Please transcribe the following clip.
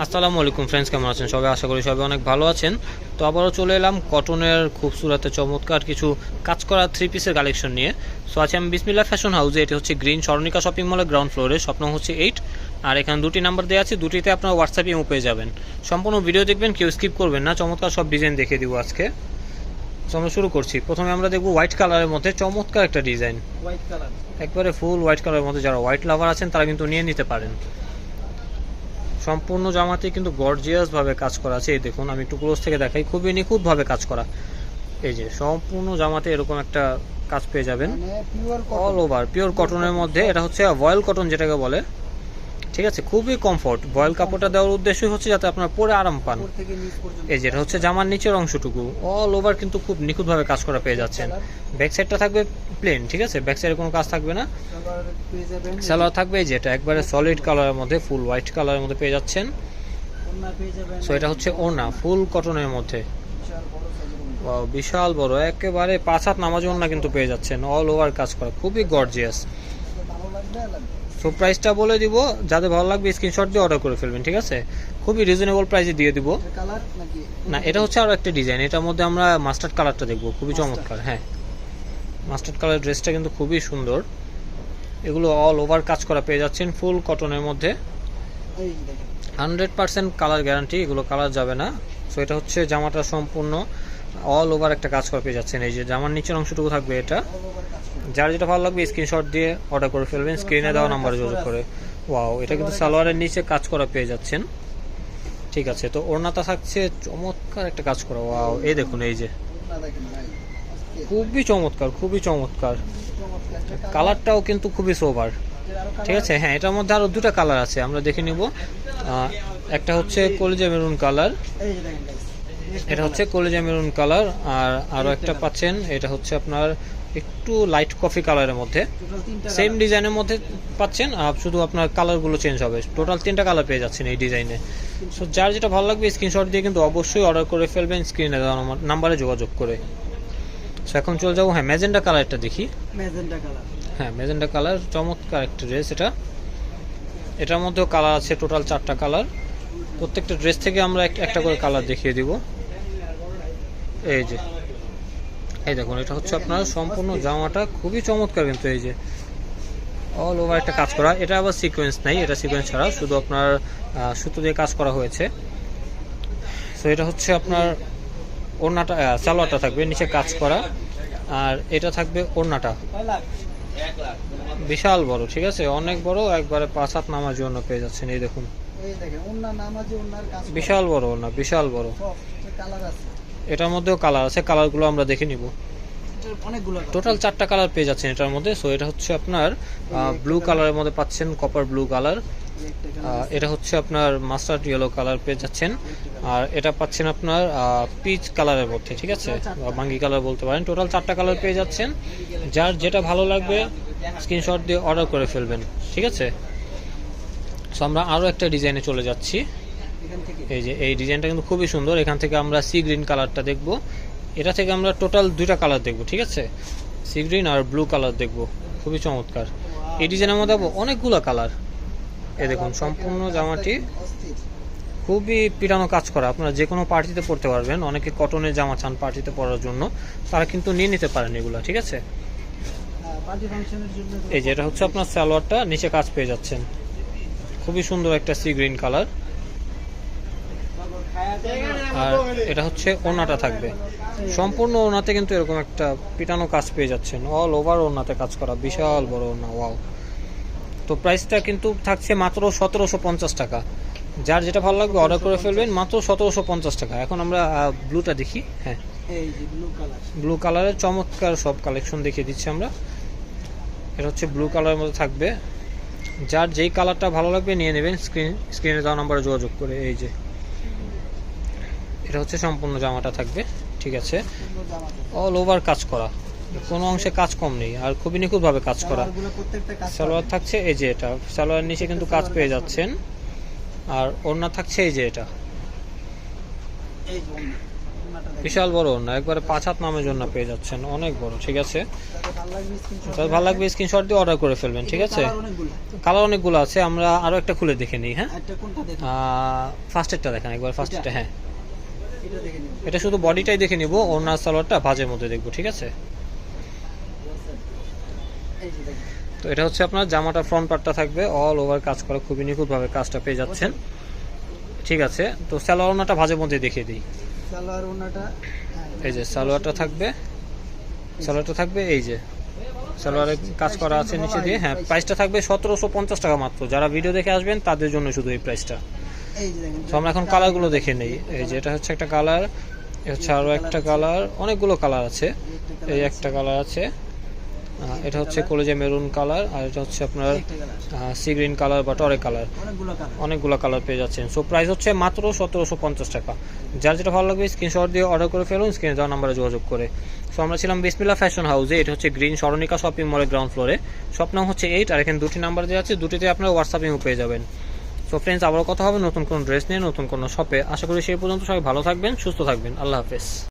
আসসালামু আলাইকুম ফ্রেন্ডস কেমন আছেন সবাই? আশা করি সবাই অনেক ভালো আছেন। তো আবারও চলে এলাম কটনের খুবসুরাতে চমৎকার কিছু কাজ করা থ্রি পিসের কালেকশন নিয়ে। সো আছি আমি বিসমিল্লা ফ্যাশন হাউসে এটি হচ্ছে গ্রিন স্বর্ণিকা শপিং মলের গ্রাউন্ড ফ্লোরে স্বপ্ন হচ্ছে এইট আর এখানে দুটি নাম্বার দেওয়া আছে দুটিতে আপনার হোয়াটসঅ্যাপ ইমো পেয়ে যাবেন। সম্পূর্ণ ভিডিও দেখবেন কেউ স্কিপ করবেন না চমৎকার সব ডিজাইন দেখিয়ে দিব আজকে। তো আমরা শুরু করছি। প্রথমে আমরা দেখব হোয়াইট কালারের মধ্যে চমৎকার একটা ডিজাইন হোয়াইট কালার একবারে ফুল হোয়াইট কালারের মধ্যে যারা হোয়াইট লাভার আছেন তারা কিন্তু নিয়ে নিতে পারেন। সম্পূর্ণ জামাতে কিন্তু গর্জিয়াস ভাবে কাজ করা আছে। এই দেখুন আমি একটু ক্লোজ থেকে দেখাই। খুবই নিখুঁত ভাবে কাজ করা। এই যে সম্পূর্ণ জামাতে এরকম একটা কাজ পেয়ে যাবেন। অল ওভার পিওর কটনের মধ্যে এটা হচ্ছে অয়েল কটন যেটাকে বলে। ঠিক আছে খুবই কমফোর্ট বয়েল কাপড়টা দেওয়ার উদ্দেশ্যই হচ্ছে যাতে আপনার পরে আরাম পান। এই যেটা হচ্ছে জামার নিচের অংশটুকু। অল ওভার কিন্তু খুব নিখুঁতভাবে কাজ করা পেয়ে যাচ্ছেন। ব্যাক সাইডটা থাকবে প্লেন ঠিক আছে? ব্যাক সাইডে কোনো কাজ থাকবে না। সালোয়ার থাকবে এই যেটা একবারে সলিড কালারের মধ্যে ফুল হোয়াইট কালারের মধ্যে পেয়ে যাচ্ছেন। সো এটা হচ্ছে ওনা ফুল কটনের মধ্যে। বিশাল বড় একেবারে পাঁচ হাত নামাজ ওনা কিন্তু পেয়ে যাচ্ছেন। অল ওভার কাজ করা। খুবই গর্জিয়াস সো প্রাইসটা বলে দিব যাদের ভালো লাগবে স্ক্রিনশট দিয়ে অর্ডার করে ফেলবেন ঠিক আছে? খুবই রিজনেবল প্রাইসে দিয়ে দিব। কালার নাকি? না এটা হচ্ছে আরও একটা ডিজাইন এটার মধ্যে আমরা মাস্টার্ড কালারটা দেখব খুবই চমৎকার হ্যাঁ। মাস্টার্ড কালার ড্রেসটা কিন্তু খুবই সুন্দর। এগুলো অল ওভার কাজ করা পেয়ে যাচ্ছেন ফুল কটনের মধ্যে। হান্ড্রেড পার্সেন্ট কালার গ্যারান্টি এগুলো কালার যাবে না। সো এটা হচ্ছে জামাটা সম্পূর্ণ অল ওভার একটা কাজ করা পেয়ে যাচ্ছেন। এই যে জামার নিচের অংশটুকু থাকবে এটা। যার যেটা ভালো লাগবে স্ক্রিনশট দিয়ে অর্ডার করে ফেলবেন স্ক্রিনে দেওয়া নাম্বারে যোগাযোগ করে। ওয়াও এটা কিন্তু সালোয়ারের নিচে কাজ করা পেয়ে যাচ্ছেন। ঠিক আছে, তো ওড়নাটা থাকছে চমৎকার একটা কাজ করা। ওয়াও এই দেখুন, এই যে। খুবই চমৎকার খুবই চমৎকার। কালারটাও কিন্তু খুবই আরও ঠিক আছে হ্যাঁ এটার মধ্যে আরও দুটো কালার আছে, আমরা দেখে নিব। একটা হচ্ছে কলিজা মেরুন কালার। এটা হচ্ছে কলিজা মেরুন কালার আর আরও একটা পাচ্ছেন এটা হচ্ছে আপনার একটু লাইট কফি কালারের মধ্যে। সেম ডিজাইনের মধ্যে পাচ্ছেন আর শুধু আপনার কালারগুলো চেঞ্জ হবে। টোটাল তিনটা কালার পেয়ে যাচ্ছেন এই ডিজাইনে সো যার যেটা ভালো লাগবে স্ক্রিনশট দিয়ে কিন্তু অবশ্যই অর্ডার করে ফেলবেন স্ক্রিনে নাম্বারে যোগাযোগ করে। সো এখন চলে যাব হ্যাঁ ম্যাজেন্ডা কালারটা দেখি। ম্যাজেন্টা কালার হ্যাঁ ম্যাজেন্ডা কালার চমৎকার একটা ড্রেস এটা। এটার মধ্যেও কালার আছে টোটাল চারটা কালার প্রত্যেকটা ড্রেস থেকে আমরা একটা করে কালার দেখিয়ে দিব। এই যে। এই দেখুন এটা হচ্ছে আপনার সম্পূর্ণ জামাটা। খুবই চমৎকার কিন্তু এই যে। অল ওভার একটা কাজ করা। এটা আবার সিকোয়েন্স নাই এটা সিকোয়েন্স ছাড়া। শুধু আপনার সুতো দিয়ে কাজ করা হয়েছে। সো এটা হচ্ছে আপনার ওড়নাটা সালোয়ারটা থাকবে নিচে কাজ করা। আর এটা থাকবে ওড়নাটা। বিশাল বড় ঠিক আছে? অনেক বড় একবারে পাঁচ হাত নামার জন্য পেয়ে যাচ্ছেন এই দেখুন। বিশাল বড় না বিশাল বড়। কালার আছে। এটার মধ্যেও কালার আছে কালারগুলো আমরা দেখে নিব। টোটাল চারটা কালার পেয়ে যাচ্ছেন এটার মধ্যে। সো এটা হচ্ছে আপনার ব্লু কালারের মধ্যে পাচ্ছেন কপার ব্লু কালার এটা হচ্ছে আপনার মাস্টার্ড ইয়েলো কালার পেয়ে যাচ্ছেন। আর এটা পাচ্ছেন আপনার পিচ কালারের মধ্যে ঠিক আছে? বাঙ্গি কালার বলতে পারেন। টোটাল চারটা কালার পেয়ে যাচ্ছেন। যার যেটা ভালো লাগবে স্ক্রিনশট দিয়ে অর্ডার করে ফেলবেন ঠিক আছে? সো আমরা আরও একটা ডিজাইনে চলে যাচ্ছি। এই যে এই ডিজাইনটা কিন্তু খুবই সুন্দর। এখান থেকে আমরা সি গ্রিন কালারটা দেখব। এটা থেকে আমরা টোটাল দুইটা কালার দেখব ঠিক আছে? সি গ্রিন আর ব্লু কালার দেখব। খুবই চমৎকার। এই ডিজাইনের মধ্যে অনেকগুলো কালার এই দেখুন সম্পূর্ণ জামাটি খুবই পিটানো কাজ করা। আপনারা যে কোনো পার্টিতে পরতে পারবেন। অনেকে কটনের জামা চান পার্টিতে পরার জন্য। তারা কিন্তু নিয়ে নিতে পারেন এগুলো ঠিক আছে? এই যে এটা হচ্ছে আপনার সালোয়ারটা নিচে কাজ পেয়ে যাচ্ছেন। খুবই সুন্দর একটা সি গ্রিন কালার আর এটা হচ্ছে ওনাটা থাকবে। সম্পূর্ণ ওনাতে কিন্তু এরকম একটা পিটানো কাজ পেয়ে যাচ্ছেন। অল ওভার ওনাতে কাজ করা। বিশাল বড় ওনা ওয়াও তো প্রাইসটা কিন্তু থাকছে মাত্র সতেরোশো পঞ্চাশ টাকা। যার যেটা ভালো লাগবে অর্ডার করে ফেলবেন, মাত্র সতেরোশো পঞ্চাশ টাকা। এখন আমরা ব্লুটা দেখি হ্যাঁ। ব্লু কালারের চমৎকার সব কালেকশন দেখিয়ে দিচ্ছি আমরা। এটা হচ্ছে ব্লু কালারের মধ্যে থাকবে। যার যেই কালারটা ভালো লাগবে নিয়ে নেবেন। স্ক্রিন স্ক্রিনে দেওয়া নাম্বারে যোগাযোগ করে। এই যে এটা হচ্ছে সম্পূর্ণ জামাটা থাকবে ঠিক আছে? অল ওভার কাজ করা। কোনো অংশে কাজ কম নেই আর খুবই নিখুঁতভাবে কাজ করা। সালোয়ার থাকছে এই যে এটা। সালোয়ার নিচে কিন্তু কাজ পেয়ে যাচ্ছেন। আর ওড়না থাকছে এই যে এটা। বিশাল বড় ওড়না একবারে পাঁচ হাত নামের জন্য পেয়ে যাচ্ছেন অনেক বড় ঠিক আছে? ভালো লাগবে স্ক্রিনশট দিয়ে অর্ডার করে ফেলবেন ঠিক আছে? কালার অনেকগুলো। আছে আমরা আরও একটা খুলে দেখে নিই হ্যাঁ? একটা কোনটা দেখেন। ফার্স্টেরটা দেখেন একবার ফার্স্টেরটা হ্যাঁ। এটা শুধু বডিটাই দেখে নিব ওনার সালোয়ারটা ভাজের মধ্যে দেখব ঠিক আছে? তো এটা হচ্ছে আপনার জামাটা ফ্রন্ট পার্টটা থাকবে অল ওভার কাজ করা খুবই নিখুঁতভাবে কাজটা পেয়ে যাচ্ছেন। ঠিক আছে তো সালোয়ার ওনাটা ভাজের মধ্যে দেখিয়ে দিই। সালোয়ার ওড়নাটা হ্যাঁ, এই যে সালোয়ারটা থাকবে সালোয়ারটা থাকবে এই যে। সালোয়ারের কাজ করা আছে নিচে দিয়ে হ্যাঁ প্রাইসটা থাকবে সতেরোশো পঞ্চাশ টাকা মাত্র। যারা ভিডিও দেখে আসবেন তাদের জন্য শুধু এই প্রাইসটা তো আমরা এখন কালারগুলো দেখে নেই। এই যে এটা হচ্ছে একটা কালার হচ্ছে আরও একটা কালার অনেকগুলো কালার আছে। এই একটা কালার আছে। এটা হচ্ছে কলেজে মেরুন কালার আর এটা হচ্ছে আপনার সি গ্রিন কালার। বা টরে কালার। অনেকগুলো কালার। পেয়ে যাচ্ছেন। সো প্রাইস হচ্ছে মাত্র সতেরোশো পঞ্চাশ টাকা। যার যেটা ভালো লাগবে স্ক্রিনশট দিয়ে অর্ডার করে ফেলুন স্ক্রিনে দেওয়া নাম্বারে যোগাযোগ করে। সো আমরা ছিলাম বিসমিল্লা ফ্যাশন হাউসে এটা হচ্ছে গ্রিন স্মরণিকা শপিং মলের গ্রাউন্ড ফ্লোরে শপ নাম হচ্ছে এইট আর এখানে দুটি নাম্বার দেওয়া আছে। দুটিতে আপনারা হোয়াটসঅ্যাপিংও পেয়ে যাবেন। সো ফ্রেন্ডস আবারও কথা হবে নতুন কোন ড্রেস নিয়ে, নতুন কোনো শপে আশা করি সেই পর্যন্ত সবাই ভালো থাকবেন, সুস্থ থাকবেন। আল্লাহ হাফেজ।